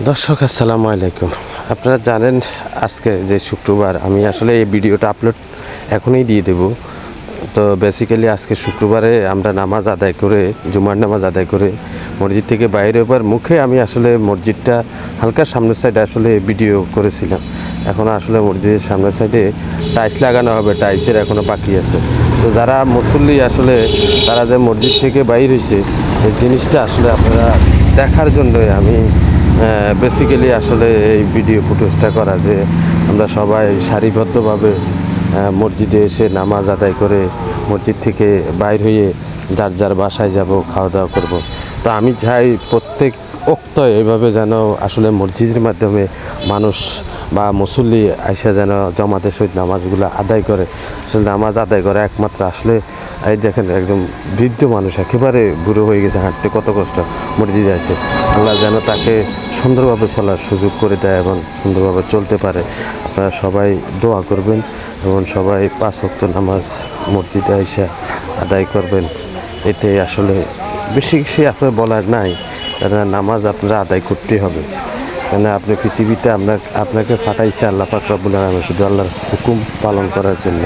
দর্শক, আসসালামু আলাইকুম। আপনারা জানেন আজকে যে শুক্রবার, আমি আসলে এই ভিডিওটা আপলোড এখনই দিয়ে দেব। তো বেসিক্যালি আজকে শুক্রবারে আমরা নামাজ আদায় করে, জুমার নামাজ আদায় করে মসজিদ থেকে বাইরে হবার মুখে আমি আসলে মসজিদটা হালকা সামনের সাইডে আসলে ভিডিও করেছিলাম। এখন আসলে মসজিদের সামনের সাইডে টাইলস লাগানো হবে টাইলসের এখনও বাকি আছে। তো যারা মুসল্লি আসলে, তারা যে মসজিদ থেকে বাইর হয়েছে, এই জিনিসটা আসলে আপনারা দেখার জন্যই আমি বেসিক্যালি আসলে এই ভিডিও ফুটেজটা করা যে আমরা সবাই সারিবদ্ধভাবে মসজিদে এসে নামাজ আদায় করে মসজিদ থেকে বাইর হয়ে যার যার বাসায় যাব, খাওয়া দাওয়া করব। তো আমি চাই প্রত্যেক উক্ত এইভাবে যেন আসলে মসজিদের মাধ্যমে মানুষ বা মুসল্লি আইসা যেন জমাতের সহিত নামাজগুলো আদায় করে। আসলে নামাজ আদায় করে একমাত্র আসলে, এই দেখেন একজন বৃদ্ধ মানুষ, একেবারে বুড়ো হয়ে গেছে, হাঁটতে কত কষ্ট, মসজিদে আছে। আল্লাহ যেন তাকে সুন্দরভাবে চলার সুযোগ করে দেয় এবং সুন্দরভাবে চলতে পারে। আপনারা সবাই দোয়া করবেন এবং সবাই পাঁচ ওয়াক্ত নামাজ মসজিদে আইসা আদায় করবেন। এটাই আসলে, বেশি কিছু আপনার বলার নাই। নামাজ আপনারা আদায় করতে হবে। কেন আপনি পৃথিবীতে আপনাকে ফাটাইছে আল্লাহ রব্বুল আলামিন শুধু আল্লাহর হুকুম পালন করার জন্য।